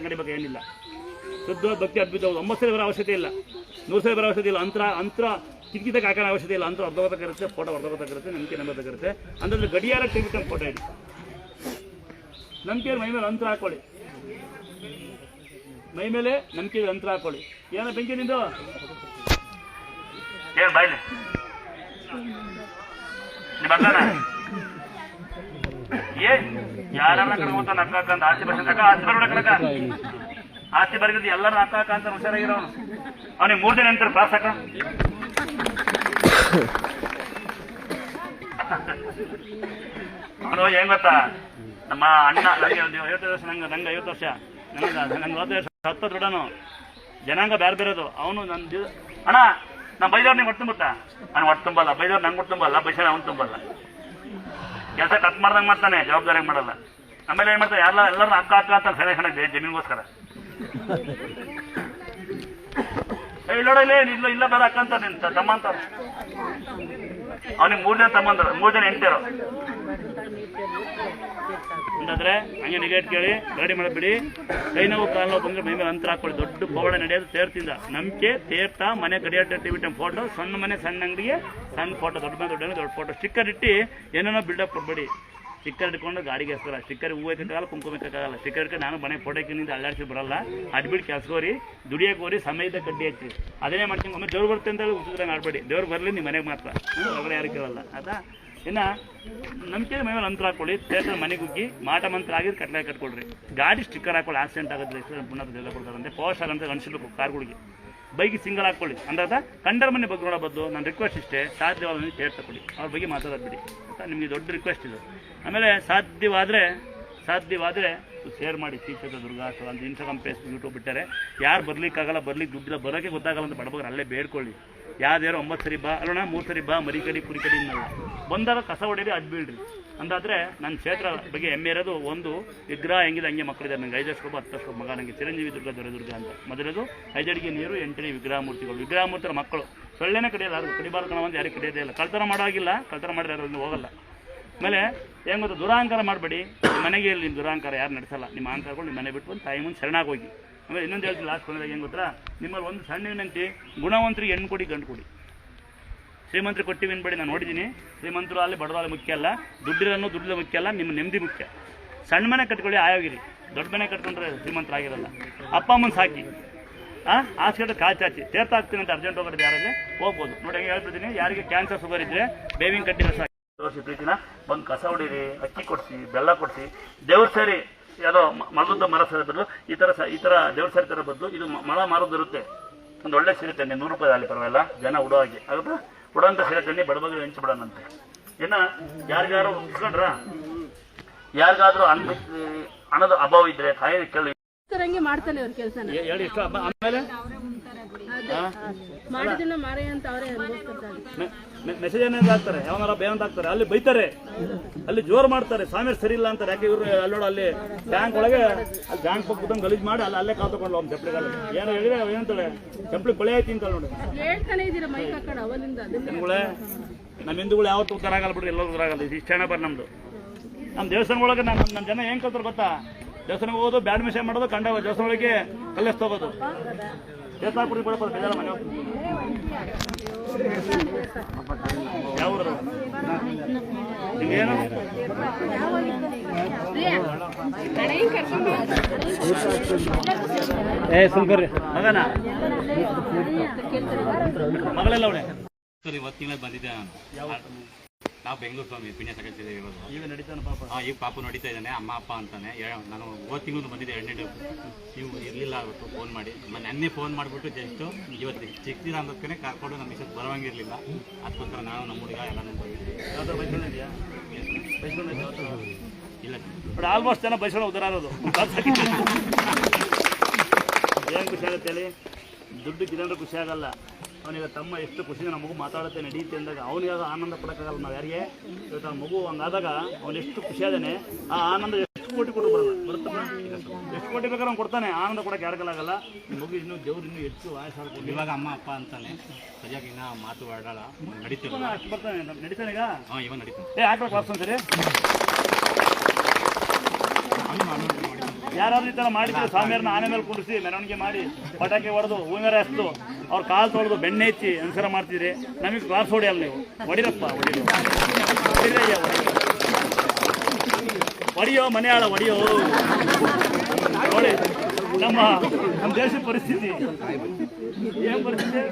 ಕಡಿಬೇಕು ಏನಿಲ್ಲ. ಶುದ್ಧ ಭಕ್ತಿ ಅದ್ಭುತ ಒಂಬತ್ತು ಸಲ ಬರೋ ಅವಶ್ಯಕತೆ ಇಲ್ಲ. ನೂರು ಸಲ ಬರೋ ಅವಶ್ಯಕತೆ ಇಲ್ಲ. ಅಂತರ ಅಂತರ ಕಿಟಕಿದಾಗ ಹಾಕೋಣ ಅವಶ್ಯಕತೆ ಇಲ್ಲ. ಅಂತರ ಅರ್ಧವತ್ತಾಗಿರುತ್ತೆ ಫೋಟೋ ಅರ್ಧವತ್ತಾಗಿರುತ್ತೆ ನಂಬಿಕೆ ನಂಬತಕ್ಕಿರುತ್ತೆ ಅಂದ್ರೆ ಗಡಿಯಾರ ತೆಗಿಬಿಟ್ಟು ಫೋಟೋ ಇಡಿ. ನಂಬಿಕೆ ಮೈ ಮೇಲೆ ಅಂತರ ಹಾಕೊಳ್ಳಿ. ಮೈ ಮೇಲೆ ನಂಬಿಕೆ ಅಂತರ ಹಾಕೊಳ್ಳಿ. ಏನ ಬೆಂಕಿ ನಿಂದು? ಏನ್ ಯಾರನ್ನ ಕರ್ಕೊಂತ ನಕ್ಕ ಅಂತ? ಆಸ್ತಿ ಬರ್ಸಕ್ಕ ಆಸ್ತಿ ಬರ್ಬೇಡ ಕಣಕ ಆಸ್ತಿ ಬರಗಿದ್ದು ಎಲ್ಲರೂ ನಕ್ಕ ಅಂತ ಹುಷಾರಾಗಿರೋನು ಅವನಿಗೆ ಮೂರ್ ದಿನ ಅಂತಾರೆ ಹಾಕ ಅವನು ಏನ್ ಗೊತ್ತಾ? ನಮ್ಮ ಅಣ್ಣ ನನಗೆ ಐವತ್ತು ವರ್ಷ, ನಂಗೆ ನಂಗೆ ಐವತ್ತು ವರ್ಷ. ನಂಗೆ ನಂಗೆ ವರ್ಷ ಹತ್ತು ದೃಢನು. ಜನಾಂಗ ಬೇರೆ ಬೇರೆದು. ಅವನು ನನ್ನ ಅಣ್ಣ ನಮ್ಮ ಬೈದವ್ರು ನಿಂಗೆ ಹೊಟ್ಟು ತುಂಬುತ್ತಾ ನಾನು ಹೊಟ್ಟು ತುಂಬಲ್ಲ ಬೈದವ್ರು ನಂಗೆ ಹೊಟ್ಟು ತುಂಬಲ್ಲ ಬೈಸ ಅವ್ನು ತುಂಬಲ್ಲ. ಕೆಲಸ ಕಟ್ ಮಾಡ್ದಂಗೆ ಮಾಡ್ತಾನೆ ಜವಾಬ್ದಾರಿ ಮಾಡಲ್ಲ. ಆಮೇಲೆ ಏನ್ ಮಾಡ್ತಾರೆ ಎಲ್ಲ ಎಲ್ಲರೂ ಅಕ್ಕ ಅಕ್ಕ ಅಂತ ಸೆಲೆ ಸೆಲೆ ಜಮೀನಿಗೋಸ್ಕರ. ಏ, ಇಲ್ಲ ಇಲ್ಲಿ ಇಲ್ಲ ಬೇಡ ಅಕ್ಕ ಅಂತ ನಿನ್ ತಮ್ಮ ಅಂತ. ಅವ್ನಿಗೆ ಮೂರ್ ಜನ ತಮ್ಮಂದ್ರು ಮೂರ್ ಜನ ಹೆಂಡ್ತಿರು ಅಂತಂದ್ರೆ, ಹಂಗೆ ನಿಗೇಟ್ ಕೇಳಿ ಗಾಡಿ ಮಾಡಬೇಡಿ ಕೈ ನೋವು, ಕಾಲು ನೋವು ಬಂದ್ರೆ ಮೈ ಮೇಲೆ ಅಂತರ ಹಾಕೊಳ್ಳಿ ದೊಡ್ಡ ಪವಾಡ ನಡೆಯೋದು ತೇರ್ತಿಂದ ನಂಬಿಕೆ ತೇರ್ತ ಮನೆ ಕಡಿಯಾಟ ಟಿವಿಟ ಫೋಟೋ ಸಣ್ಣ ಮನೆ, ಸಣ್ಣ ಅಂಗಡಿಗೆ ಸಣ್ಣ ಫೋಟೋ ದೊಡ್ಡ ಮನೆ ದೊಡ್ಡ ಮನೆ ದೊಡ್ಡ ಫೋಟೋ ಸ್ಟಿಕ್ಕರ್ ಇಟ್ಟು ಏನೇನೋ ಬಿಲ್ಡಪ್ ಕೊಡ್ಬೇಡಿ ಸ್ಟಿಕ್ಕರ್ ಇಟ್ಕೊಂಡು ಗಾಡಿಗೆ ಹೆಸರ ಸ್ಟಿಕ್ಕರ್ ಹೂವು ಹಾಕಕ್ಕಾಗಲ್ಲ, ಕುಂಕುಮ ಹಾಕಕ್ಕಾಗಲ್ಲ. ಸ್ಟಿಕ್ಕರ್ ಇಟ್ಕೊಂಡು ನಾನು ಮನೆ ಫೋಟೋ ಹಾಕಿನಿಂದ ಅಳ್ಳಾಡಿಸಿ ಬರಲ್ಲ. ಅಡ್ಬಿಟ್ಟು ಕೆಲಸಗೋರಿ ದುಡಿಯೋಕೆ ಹೋರಿ ಸಮಯದ ಕಡ್ಡಿ ಹಚ್ಚಿ ಅದನ್ನೇ ಮಾಡ್ತೀನಿ. ಒಮ್ಮೆ ದೇವ್ರು ಬರುತ್ತೆ ಅಂತ ಹೇಳಿ ಉಸಿದ್ರೆ ಆಡಬೇಡಿ ದೇವ್ರು ಬರಲಿ, ನಿಮ್ಮ ಮನೆಗೆ ಮಾತ್ರ. ಯಾರು ಕೇಳಲ್ಲ. ಆಯ್ತಾ? ಇನ್ನ ನಂಬಿಕೆ ಮೇಲೆ ಅಂತರ ಹಾಕೊಳ್ಳಿ ಥಿಯೇಟರ್ ಮನೆಗೆ ಹುಗ್ಗಿ ಮಾಟ ಮಂತ್ರ ಆಗಿದ್ದು ಕಟ್ಲೆ ಕಟ್ಕೊಳ್ರಿ. ಗಾಡಿ ಸ್ಟಿಕ್ಕರ್ ಹಾಕೊಳ್ಳಿ ಆಕ್ಸಿಡೆಂಟ್ ಆಗೋದ್ರೆ ಎಷ್ಟು ಪುನಃ ಎಲ್ಲ ಕೊಡ್ತಾರಂತೆ. ಪವರ್ ಅಂತ ಅನ್ಸಿರ್ಬೇಕು ಕಾರ್ಗಳಿಗೆ. ಬೈಕ್ ಸಿಂಗಲ್ ಹಾಕೊಳ್ಳಿ ಅಂದ್ರೆ ಕಂಡರ ಮನೆ ಬಗ್ಗೆ ನೋಡೋ ನಾನು ನನ್ನ ರಿಕ್ವೆಸ್ಟ್ ಇಷ್ಟೇ ಸಾಧ್ಯವಾದ ಕೇರ್ ತಗೊಳ್ಳಿ ಅವ್ರ ಬಗ್ಗೆ ಮಾತಾಡೋದು ಬಿಡಿ ಅಂತ ನಿಮಗೆ ದೊಡ್ಡ ರಿಕ್ವೆಸ್ಟ್ ಇದು. ಆಮೇಲೆ ಸಾಧ್ಯವಾದರೆ ಸಾಧ್ಯವಾದರೆ ಶೇರ್ ಮಾಡಿ, ಶ್ರೀಕ್ಷೇತ್ರ, ದುರ್ಗಾ ಅಂತ ಇನ್ಸ್ಟಾಗ್ರಾಮ್ ಫೇಸ್ಬುಕ್ ಯೂಟ್ಯೂಬ್ ಬಿಟ್ಟರೆ. ಯಾರು ಬರ್ಲಿಕ್ಕಾಗಲ್ಲ, ಬರ್ಲಿಕ್ಕೆ ದುಡ್ಡಿಲ್ಲ ಬರೋಕ್ಕೆ ಗೊತ್ತಾಗಲ್ಲ ಅಂತ ಬಡಬಗ್ರು ಅಲ್ಲೇ ಬೇಡ್ಕೊಳ್ಳಿ. ಯಾವ್ದಾರು ಒಂಬತ್ತು ಸರಿ ಬಾ ಅಲ್ಲೋಣ ಮೂರು ಸರಿ ಬಾ, ಮರಿ ಕಡಿ, ಕುರಿ ಕಡಿ ಬಂದಾಗ ಕಸ ಹೊಡೀರಿ ಅದು ಬೀಳ್ರಿ. ಅಂದಾದರೆ ನನ್ನ ಕ್ಷೇತ್ರ ಬಗ್ಗೆ ಹೆಮ್ಮೆ ಇರೋದು ಒಂದು, ವಿಗ್ರಹ ಹೆಂಗಿದೆ, ಹಂಗೆ ಮಕ್ಕಳಿದ್ದಾರೆ. ನಂಗೆ ಐದು ವರ್ಷ ಹತ್ತು ವರ್ಷ ಮಗ ನನಗೆ ಚಿರಂಜೀವಿ ದುರ್ಗ, ದೊರೆದುರ್ಗ ಅಂತ. ಮೊದಲದು ಐದಡಿಗೆ ನೀರು, ಎಂಟನೇ ವಿಗ್ರಹ ಮೂರ್ತಿಗಳು. ವಿಗ್ರಹ ಮೂರ್ತಿಗಳ ಮಕ್ಕಳು. ಸೊಳ್ಳೆನೇ ಕಡಿಯಲ್ಲ, ಅದು ಕಡಿಬಾರ್ದು ಕಣ ಒಂದು ಯಾರಿಗೆ ಕಡಿಯೋದೇ ಇಲ್ಲ. ಕಳ್ತನ ಮಾಡೋಗಿಲ್ಲ, ಕಳ್ತನ ಮಾಡಿದ್ರೆ ಅದರಲ್ಲಿ ಹೋಗಲ್ಲ. ಆಮೇಲೆ, ಏನು ಗೊತ್ತು ದುರಹಂಕಾರ ಮಾಡಬೇಡಿ. ಮನೆಗೆ ಇಲ್ಲಿ ನಿಮ್ಮ ದುರಹಂಕಾರ ಯಾರು ನಡೆಸಲ್ಲ. ನಿಮ್ಮ ಅಹಂಕಾರಗಳು ನಿಮ್ಮ ಮನೆ ಬಿಟ್ಟು ಬಂದು ತಾಯಿ ಮುಂದೆ ಶರಣಾಗಿ ಹೋಗಿ. ಆಮೇಲೆ ಇನ್ನೊಂದು ಹೇಳ್ತೀನಿ ಲಾಸ್ಟ್ ಕೊನೆದಾಗ ಏನು ಗೊತ್ತಾ? ನಿಮ್ಮಲ್ಲಿ ಒಂದು ಸಣ್ಣ ವಿನಂತಿ ಗುಣವಂತರಿಗೆ ಹೆಣ್ಣು ಕೊಡಿ, ಗಂಡು ಕೊಡಿ. ಶ್ರೀಮಂತರು ಕೊಟ್ಟಿವಿ ಅನ್ಬೇಡಿ, ನಾನು ನೋಡಿದ್ದೀನಿ ಶ್ರೀಮಂತರು ಅಲ್ಲಿ ಬಡವಾದ ಮುಖ್ಯ ಅಲ್ಲ. ದುಡ್ಡಿರೋನು ದುಡ್ಡಿದ ಮುಖ್ಯ ಅಲ್ಲ, ನಿಮ್ಮ ನೆಮ್ಮದಿ ಮುಖ್ಯ. ಸಣ್ಣ ಮನೆ ಕಟ್ಕೊಳ್ಳಿ, ಆಯೋಗಿರಿ. ದೊಡ್ಡ ಮನೆ ಕಟ್ಕೊಂಡ್ರೆ ಶ್ರೀಮಂತರಾಗಿರಲ್ಲ ಅಪ್ಪ ಅಮ್ಮನ ಸಾಕಿ. ಆ? ಹಾಸ್ಪಿಟಲ್ ಕಾಲ್ ಚಾಚಿ. ತೀರ್ಥ ಆಗ್ತೀನಿ ಅಂತ ಅರ್ಜೆಂಟ್ ಹೋಗೋದು ಯಾರಾದ್ರೆ ಹೋಗ್ಬೋದು. ನೋಡಿ, ಹೆಂಗೆ ಹೇಳ್ಬಿಡ್ತೀನಿ. ಯಾರಿಗೆ ಕ್ಯಾನ್ಸರ್ ಶುಗರ್ ಇದ್ರೆ ಬೇವಿನ ಕಟ್ಟಿನ ಸಾಕಿ. ತೋರಿಸಿ ಪ್ರೀತಿನ. ಬಂದು ಕಸ ಹೊಡೀರಿ, ಅಕ್ಕಿ ಕೊಡಿಸಿ, ಬೆಲ್ಲ ಕೊಡಿಸಿ. ದೇವ್ರ ಸೇರಿ. ಯಾವುದೋ ಮರದ ಮರ ಸರ ಬದಲು ಈ ಥರ ಈ ಥರ ದೇವ್ರ ಸರಿ ಥರ ಬದಲು ಇದು ಮಳ ಮರ ಮಾರೋದು ಒಂದು ಒಳ್ಳೆ ಸೀರೆ ತನ್ನಿ ನೂರು ರೂಪಾಯಿ ಅಲ್ಲಿ ಪರವಾಗಿಲ್ಲ ಜನ ಉಡೋ ಹಾಗೆ. ಆಗುತ್ತಾ ಉಡೋಂಥ ಸೀರೆ ತನ್ನಿ ಹೆಂಚು ಬಿಡೋಣಂತೆ ಇನ್ನು ಯಾರಿಗಾರು ಉಸ್ಕೊಂಡ್ರ ಯಾರಿಗಾದ್ರೂ ಅನ್ನ ಹಣದ ಅಭಾವ ಇದ್ರೆ ತಾಯಿ ಕೇಳಿ. ಹಂಗೆ ಮಾಡ್ತಾನೆ ಅವ್ರ ಕೆಲಸ ಹೇಳಿ ಆಮೇಲೆ ಮಾಡಿದ್ದನ್ನ ಮಾರೇ ಅಂತ ಅವರೇ ಅನ್ಭವಿಸ್ಕೊತಾರೆ ಮೆಸೇಜ್ ಏನೇನು ಹಾಕ್ತಾರೆ? ಯಾವನಾರ ಬೇವಂತ ಹಾಕ್ತಾರೆ? ಅಲ್ಲಿ ಬೈತಾರೆ. ಅಲ್ಲಿ ಜೋರು ಮಾಡ್ತಾರೆ. ಸ್ವಾಮಿ ಸರಿ ಇಲ್ಲ ಅಂತಾರೆ. ಯಾಕೆ ಇವರು ಅಲ್ಲೋಡ ಅಲ್ಲಿ ಬ್ಯಾಂಕ್ ಒಳಗೆ ಅಲ್ಲಿ ಬ್ಯಾಂಕ್ ಪಕ್ಕದಂಗೆ ಗಲೀಜ್ ಮಾಡಿ ಅಲ್ಲಿ ಅಲ್ಲೇ ಕಾಲ್ ತಗೊಂಡು ಅವ್ನು ಚಪ್ಪಲಿಗಾಲ ಏನೋ ಹೇಳಿದ್ರೆ ಏನಂತಾಳೆ ಚಪ್ಪಲಿ ಬಳೆ ಐತಿ ಅಂತ ನೋಡಿ. ನಮ್ಮ ಹಿಂದೂಗಳು ಯಾವತ್ತೂ ಉದ್ದಾರ ಆಗಲ್ಲ ಬಿಡ್ರಿ ಎಲ್ಲರೂ ಉದ್ದಾರ ಆಗಲ್ಲ. ಇಷ್ಟು ಚೆನ್ನಾಗಿ ಬರ್ ನಮ್ದು. ನಮ್ಮ ದೇವಸ್ಥಾನ ಒಳಗೆ ನಮ್ಮ ನಮ್ಮ ಜನ ಏನು ಕಲ್ತಾರೆ ಗೊತ್ತಾ? ದೇವಸ್ಥಾನಕ್ಕೆ ಹೋಗೋದು ಬ್ಯಾಡ್ಮಿಷನ್ ಮಾಡೋದು ಕಂಡ ದೇವಸ್ಥಾನ ಒಳಗೆ ಕಲ್ಲೆಸ್ ತಗೋದು ಕುಡಿ ಬಿಡಪ್ಪ ಬೇಜಾರ ಮನೆ ಯಾವ ಏನು ಏ ಸುಮ್ಕರ್ರಿ. ಮಗನ? ಮಗಳೆಲ್ಲ ಅವಳೆ ಸರ್ ಇವತ್ತಿನ ಬಂದಿದ್ದೆ ನಾನು? ನಾವು ಬೆಂಗಳೂರು ಸ್ವಾಮಿ ಪುಣ್ಯ ಸಕಲಿಸಿದೆ ಇರೋದು. ಈಗ ನಡೀತಾನೆ ಪಾಪ. ಹಾಂ ಈಗ ಪಾಪು ನಡೀತಾ ಇದ್ದಾನೆ ಅಮ್ಮ ಅಪ್ಪ ಅಂತಾನೆ ನಾನು ಹೋದ ತಿಂಗಳು ಬಂದಿದ್ದೆ ಎರಡನೇ ನೀವು ಇರಲಿಲ್ಲ ಅವತ್ತು ಫೋನ್ ಮಾಡಿ. ನೆನ್ನೆ ಫೋನ್ ಮಾಡಿಬಿಟ್ಟು ಜಸ್ಟು ಇವತ್ತು ಚಿಕ್ತಿರ ಅಂದಕ್ಕೇ ಕರ್ಕೊಂಡು ನಮ್ಮ ಮಿಸಸ್ ಬರೋಂಗಿರಲಿಲ್ಲ ಅದಕ್ಕೋಸ್ಕರ ನಾನು ನಮ್ಮ ಹುಡುಗ ಎಲ್ಲ ನಮ್ಮ ಬೈಸ್ಕೊಂಡಿದ್ಯಾ? ಇಲ್ಲ. ಬಟ್ ಆಲ್ಮೋಸ್ಟ್ ಜನ ಬೈಸೋಣ ಉದ್ದಾರ ಆಗೋದು ಏನು ಖುಷಿ ಆಗುತ್ತೆ ಹೇಳಿ? ದುಡ್ಡು ಕಿದಂದ್ರೆ ಖುಷಿ ಆಗಲ್ಲ. ಅವನಿಗೆ ತಮ್ಮ ಎಷ್ಟು ಖುಷಿ ನಮ್ಮ ಮಗು ಮಾತಾಡುತ್ತೆ ನಡೀತೆ ಅಂದಾಗ ಅವನಿಗೆ ಆನಂದ ಪಡೋಕ್ಕಾಗಲ್ಲ ನಾವು ಯಾರಿಗೆ? ಇವತ್ತು ಆ ಮಗು ಹಂಗಾದಾಗ ಅವನು ಎಷ್ಟು ಖುಷಿ ಆದಾನೆ ಆ ಆನಂದ ಎಷ್ಟು ಕೋಟಿ ಕೊಟ್ಟು ಬರಲ್ಲ. ಬರುತ್ತಲ್ಲ ಎಷ್ಟು ಕೋಟಿ ಬೇಕಾದ್ರೆ ಅವ್ನು ಕೊಡ್ತಾನೆ ಆನಂದ ಕೊಡೋಕೆ ಯಾರಿಗಲ್ಲಾಗಲ್ಲ ಮಗು ಇನ್ನೂ ದೇವ್ರು ಇನ್ನೂ ಹೆಚ್ಚು ವಯಸ್ಸಾಗ್ತದೆ ಇವಾಗ ಅಮ್ಮ ಅಪ್ಪ ಅಂತಾನೆ ಸರಿಯಾಗಿ ಇನ್ನೂ ಮಾತು ಆಡಲ್ಲ ನಡೀತಾನೆ ಅಷ್ಟು ಬರ್ತಾನೆ ನಡೀತಾನೆ ಈಗ? ಹಾಂ ಇವಾಗ ನಡೀತಾನೆ ಏ ಹಾಕ್ಬೇಕು ಕ್ಲಾಸ್ ಅಂತೀರಿ ಯಾರಾದ್ರೂ ಈ ಥರ ಮಾಡಿದ್ರೆ ಸ್ವಾಮಿಯರನ್ನ ಆನೆ ಮೇಲೆ ಕುಡಿಸಿ ಮೆರವಣಿಗೆ ಮಾಡಿ ಪಟಾಕಿ ಹೊಡೆದು ಹೂವಿನ ಎಸ್ದು ಅವ್ರ ಕಾಲು ತೊಳೆದು ಬೆಣ್ಣೆ ಹೆಚ್ಚಿ ಅನುಸರ ಮಾಡ್ತಿದ್ರೆ ನಮಗೆ ಕ್ಲಾಸ್ ಹೊಡೆಯಲ್ಲ ನೀವು. ಹೊಡಿರಪ್ಪ. ಹೊಡಿಯೋ ಮನೆಯಾಳ ಹೊಡಿಯೋ. ನೋಡಿ, ನಮ್ಮ ನಮ್ಮ ದೇಶದ ಪರಿಸ್ಥಿತಿ. ಪರಿಸ್ಥಿತಿ?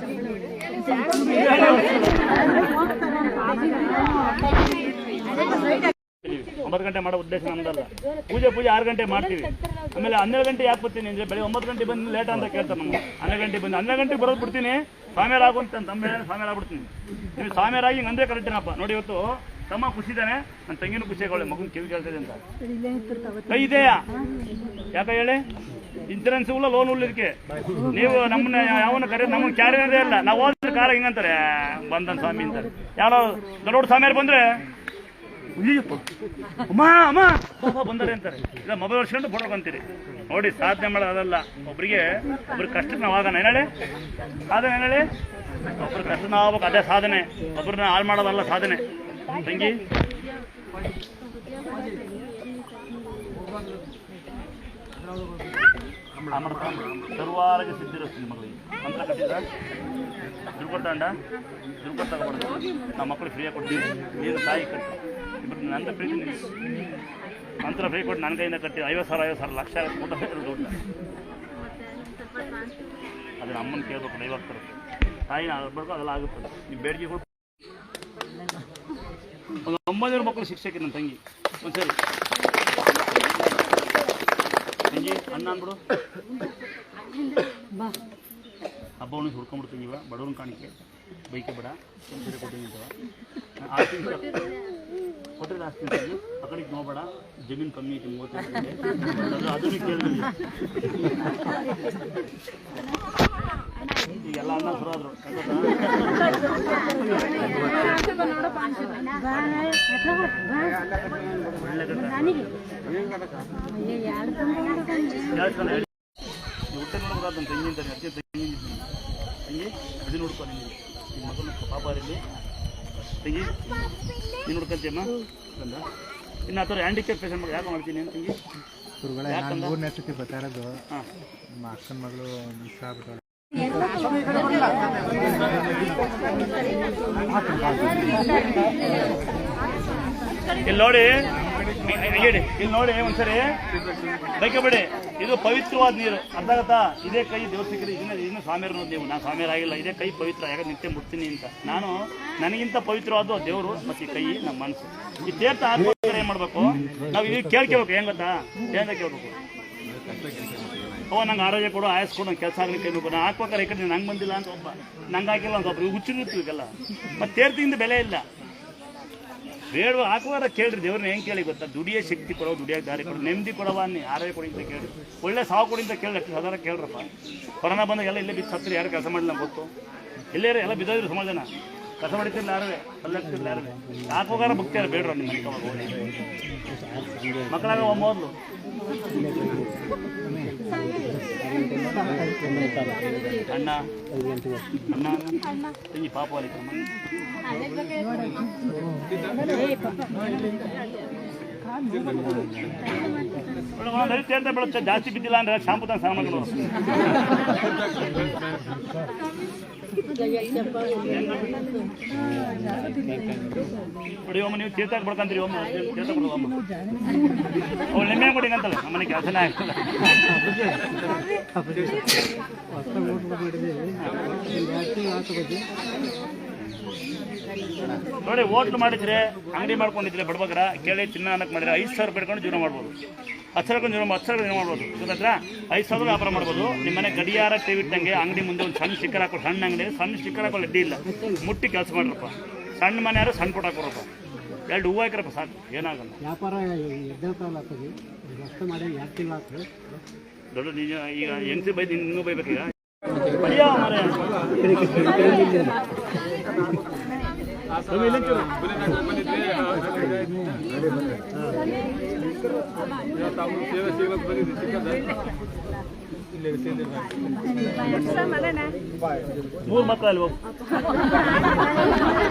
ಒಂಬತ್ತು ಗಂಟೆ ಮಾಡೋ ಉದ್ದೇಶ ನಮ್ದಲ್ಲ. ಪೂಜೆ ಪೂಜೆ ಆರು ಗಂಟೆ ಮಾಡ್ತೀವಿ. ಆಮೇಲೆ ಹನ್ನೆರಡು ಗಂಟೆ ಯಾಕೆ ಬರ್ತೀನಿ ಅಂದ್ರೆ ಬೆಳಿಗ್ಗೆ ಒಂಬತ್ತು ಗಂಟೆ ಬಂದು ಲೇಟ್ ಅಂತ ಕೇಳ್ತಾರೆ ನಮ್ಗೆ. ಹನ್ನೆರಡು ಗಂಟೆ ಬಂದು ಹನ್ನೆರಡು ಗಂಟೆಗೆ ಬರೋದು ಬಿಡ್ತೀನಿ. ಸ್ವಾಮಿಯರ್ ಆಗು ತಮ್ಮ ಸ್ವಾಮಿಯರ್ ಆಗ್ಬಿಡ್ತೀನಿ. ನೀವು ಸ್ವಾಮಿಯರಾಗಿ ಹಿಂಗೆ ಅಂದ್ರೆ ಕರೆಕ್ಟೇನಪ್ಪ ನೋಡಿ ಇವತ್ತು ತಮ್ಮ ಖುಷಿದಾನೆ ನನ್ನ ತಂಗಿನೂ ಖುಷಿ ಆಗೋಳೆ, ಮಗನ ಕಿವಿ ಕೇಳ್ತಿದೆ ಅಂತ. ಕೈ ಇದೆಯಾ? ಯಾಕ ಹೇಳಿ? ಇನ್ಸೂರೆನ್ಸ್ ಉಳ್ಳ ಲೋನ್ ಉಳ್ಳಿದಕ್ಕೆ ನೀವು ನಮ್ಮನ್ನ ಯಾವನ್ನ ಕರೆ ನಮ್ಮನ್ನ ಕ್ಯಾರಿಯರೇ ಇಲ್ಲ. ನಾವು ಹೋದ್ರೆ ಕಾರ ಹಿಂಗಂತಾರೆ ಬಂದನ್ ಸ್ವಾಮಿ ಅಂತಾರೆ ಯಾರೋ ದೊಡ್ಡ ಸ್ವಾಮಿಯರು ಬಂದ್ರೆ ಅಯ್ಯಪ್ಪ ಅಮ್ಮ ಅಮ್ಮ. ಬಂದರೆ ಅಂತಾರೆ. ಇಲ್ಲ, ಮೊಬೈಲ್ ಹೊಡ್ಸ್ಕೊಂಡು ಫೋಟೋ ಅಂತೀರಿ ನೋಡಿ, ಸಾಧನೆ ಮಾಡೋದಲ್ಲ ಒಬ್ರಿಗೆ, ಒಬ್ರ ಕಷ್ಟಕ್ಕೆ ನಾವು ಆಗೋಣ ಏನೇಳಿ? ಸಾಧನೆ, ಏನೇಳಿ? ಒಬ್ರ ಕಷ್ಟ ನಾವು ಅದೇ ಸಾಧನೆ. ಒಬ್ರನ್ನ ಹಾಳು ಮಾಡೋದಲ್ಲ ಸಾಧನೆ. ತಂಗಿ? ಸರ್ವಾರಿಗೆ ಸಿದ್ಧಿರಸ್ತೀನಿ ಮಗಳಿಗೆ. ಮಂತ್ರ ಕಟ್ಟಿದ ತಿಳ್ಕೊತಾಂಡ ತಿಳ್ಕೊತ ತಗೊಬಾರ್ದು ನಮ್ಮ ಮಕ್ಕಳು ಫ್ರೀಯಾಗಿ ಕೊಡ್ತೀವಿ ನೀನು ತಾಯಿ ಕಟ್ಟಿ. ನನ್ನ ಪ್ರೀತಿ ನಿನ್ನ. ಮಂತ್ರ ಫ್ರೀ ಕೊಟ್ಟು ನನ್ನ ಕೈಯಿಂದ ಕಟ್ಟಿ ಐವತ್ತು ಸಾವಿರ ಐವತ್ತು ಸಾವಿರ ಲಕ್ಷ ಕೊಟ್ಟು ದುಡ್ಡು. ಅದನ್ನ ಅಮ್ಮನ ಕೇಳಬೇಕು ಐವತ್ತು ಸಾವಿರ ತಾಯಿನ ಬರ್ಬೇಕು ಅದೆಲ್ಲ ಆಗುತ್ತೆ. ನೀವು ಬೇಡಿಕೆ ಒಂದು ಒಂಬೈನೂರು ಮಕ್ಕಳು ಶಿಕ್ಷಕಿ ನನ್ನ ತಂಗಿ. ಒಂದ್ಸರಿ ತಂಗಿ ಅಣ್ಣ ಅಂದ್ಬಿಡು. ಹಬ್ಬವನ್ನು ಹುಡ್ಕೊಂಡ್ಬಿಡ್ತೀನಿ ಇವ ಬಡವ್ರನ್ನ ಕಾಣಿಕೆ. ಬೈಕೆ ಬೇಡ ಒಂದ್ಸರಿ ಕೊಟ್ಟಿನಿ ಅಂತವ ಆಸ್ತಿ ಕೊಟ್ಟಿದ್ರೆ ಆಸ್ತಿ ತಂಗಿ ಆ ಕಡೆಗೆ ನೋಬೇಡ ಜಮೀನು ಕಮ್ಮಿ ಐತಿ ಮೂವತ್ತು ಅದು ಅದನ್ನು ಕೇಳಿದ್ವಿ ಈಗೆಲ್ಲ ಅಣ್ಣ ಸುರಾದ್ರು ಒಳ್ಳೆ ಕಟ್ಟ ಕೇಳಿಸ್ಕೊಂಡು ಹೇಳಿ ನೀವು ಹುಟ್ಟೆ ನೋಡ್ಬೋದು ನನ್ನ ತಂಗಿ ಅಂತಾನೆ ಅಜ್ಜಿ ತಂಗಿ ತಂಗಿ ಅದು ನೋಡ್ಕೊ ನಿಮಗೆ ಪಾಪ ಇಲ್ಲಿ. ತಂಗಿ ನೀನು ನೋಡ್ಕೊಂತೀಯಮ್ಮ ಬಂದ? ಇನ್ನು ಆ ಥರ ಹ್ಯಾಂಡಿಕ್ಯಾಪ್ ಪೇಷಂಟ್ ಮಾಡಿ ಯಾಕೆ ಮಾಡ್ತೀನಿ ಅಂತ ತಂಗಿ? ಗುರುಗಳೇ ನಾನು? ಮೂರನೇ ಸತಿ ಬರ್ತಾ ಇರೋದು ನಮ್ಮ ಅಕ್ಕನ ಮಗಳು ಮಿಸ್ ಆಗ್ಬಿಟ್ಟು ಇಲ್ಲಿ ನೋಡಿ ಇಲ್ಲಿ ನೋಡಿ, ಒಂದ್ಸರಿ. ಬೇಕಬೇಡಿ ಇದು ಪವಿತ್ರವಾದ ನೀರು. ಅರ್ಥ ಇದೇ ಕೈ ದೇವಸ್ಥಿಕರಿ ಇನ್ನು ಇನ್ನು ಸ್ವಾಮಿಯರು ನೀವು. ನಾನು ಸ್ವಾಮಿಯರಾಗಿಲ್ಲ ಇದೇ ಕೈ ಪವಿತ್ರ. ಯಾಕೆ ನಿತ್ಯ ಮುಟ್ತೀನಿ ಅಂತ. ನಾನು ನನಗಿಂತ ಪವಿತ್ರವಾದ ದೇವರು ಮತ್ತೆ ಕೈ ನಮ್ಮ ಮನಸ್ಸು. ಈ ತೀರ್ಥ ಆತ್ಮೋತ್ತರ ಏನ್ ಮಾಡ್ಬೇಕು? ನಾವು ಇದು ಕೇಳ್ಕೋಬೇಕು. ಹೆಂಗ ಗೊತ್ತಾ? ಏನಂತ ಕೇಳ್ಬೇಕು. ಓ, ನಂಗೆ ಆರೋಗ್ಯ ಕೊಡು ಆಯಸ್ ಕೊಡು ಕೆಲಸ ಆಗ್ಲಿಕ್ಕೆ ಕೈ ಬೇಕು ನಾನು ಹಾಕ್ಬೇಕಾರೆ ಈ ಕಡೆ ನಂಗೆ ಬಂದಿಲ್ಲ ಅಂತ ಒಬ್ಬ. ನಂಗೆ ಹಾಕಿಲ್ಲ ಅಂತ ಒಬ್ಬರು ಹುಚ್ಚಿರ್ತೀವಿ ಈಗೆಲ್ಲ ಮತ್ತೆ ತೀರ್ಥದಿಂದ ಬೆಲೆ ಇಲ್ಲ. ಬೇಡ ಹಾಕುವಾರ ಕೇಳ್ರಿ ದೇವ್ರನ್ನ ಹೆಂಗೆ ಕೇಳಿ ಗೊತ್ತಾ? ದುಡಿಯೋ ಶಕ್ತಿ ಕೊಡೋ ದುಡಿಯೋ ದಾರಿ ಕೊಡೋ ನೆಮ್ಮದಿ ಕೊಡವ ನೀ ಆರೋಗ್ಯ ಕೊಡಿ ಅಂತ ಕೇಳಿ ಒಳ್ಳೆ ಸಾವು ಕೊಡಿ ಅಂತ ಕೇಳಿ ಅಷ್ಟು ಸಾಧಾರಣ ಕೇಳ್ರಪ್ಪ. ಕೊರೋನಾ ಬಂದಾಗ ಎಲ್ಲ ಇಲ್ಲೇ ಬಿದ್ದು ಸತ್ರಿ ಯಾರು ಕೆಲಸ ಮಾಡಿಲ್ಲ ಗೊತ್ತು. ಇಲ್ಲೇ ಎಲ್ಲ ಬಿದ್ದೋದ್ರು ಸುಮಾರು ಜನ ಕಸ ಹೊಡಿತಿರ್ಲ ಯಾರೇ ಅಲ್ಲಕ್ತಿರ್ಲ ಯಾರೇ. ಹಾಕೋಗಾರ ಬುಕ್ತಾರೆ ಬೇಡ್ರ ನಿಮ್ಮ ಮಕ್ಕಳಾಗ ಮೊದಲು. ಅಣ್ಣ. ಅಣ್ಣ. ತಂಗಿ ಪಾಪ ಅಲ್ಲಿಕಮ್ಮ ನಡೀತೆ ಅಂತ ಬೀಳುತ್ತೆ, ಜಾಸ್ತಿ ಬಿದ್ದಿಲ್ಲ ಅಂದ್ರೆ ಶಾಂಪು ತಂದು ಸಾಮಾನು ನೋಡಿ, ಒಮ್ಮ ನೀವು ತೀರ್ಥಕ್ಕೆ ಬಿಡ್ಕಂತೀರಿ ಒಮ್ಮ ತೀರ್ಥ ಒಮ್ಮ. ಅವಳು ನಿಮ್ಮೆ ಕೊಡಿ ಅಂತಲ್ಲ? ನಮ್ಮನೆ ಕೆಲಸನೇ ಆಗ್ತಲ್ಲ ನೋಡಿ ಹೋಟ್ಲು ಮಾಡಿದ್ರೆ ಅಂಗಡಿ ಮಾಡ್ಕೊಂಡಿದ್ರೆ ಬಡಬಗ್ರ ಕೇಳಿ ಚಿನ್ನ ಅನ್ನಕ್ಕೆ ಮಾಡಿದ್ರೆ ಐದು ಸಾವಿರ ಬೇಡ್ಕೊಂಡು ಜೀವನ ಮಾಡ್ಬೋದು. ಹತ್ತು ಸಾವಿರ ಜೀವನ ಹತ್ತು ಸಾವಿರ ಜೀವನ ಮಾಡ್ಬೋದು. ಇದ್ರ ಐದು ಸಾವಿರ ವ್ಯಾಪಾರ ಮಾಡ್ಬೋದು. ನಿಮ್ಮ ಮನೆ ಗಡಿಯಾರ ಟಿವಿ ಇಟ್ಟಂಗೆ ಅಂಗಡಿ ಮುಂದೆ ಒಂದು ಸಣ್ಣ ಸ್ಟಿಕ್ಕರ್ ಹಾಕೋ ಸಣ್ಣ ಅಂಗಡಿ ಸಣ್ಣ ಸ್ಟಿಕ್ಕರ್ ಹಾಕೋ ಅಡ್ಡಿ ಇಲ್ಲ. ಮುಟ್ಟಿ ಕೆಲಸ ಮಾಡ್ರಪ್ಪ. ಸಣ್ಣ ಮನೆ ಯಾರು ಸಣ್ಣ ಪುಟ್ಟ ಹಾಕೋರಪ್ಪ ಎರಡು ಹೂವು ಹಾಕ್ರಪ್ಪ ಸಾಕು ಏನಾಗಲ್ಲ. ವ್ಯಾಪಾರ ದೊಡ್ಡ ನಿಜ ಈಗ ಹೆಂಗಸಿ ಬೈದು ಇನ್ನೂ ಬೈಬೇಕೀಗ? ಮಾರ್ರೆ. ರವಿ, ಇಲ್ಲೇ ಚೂರು. ಮೂರು ಮಕ್ಕಳು ಅಲ್ಲಿ ಹೋಗು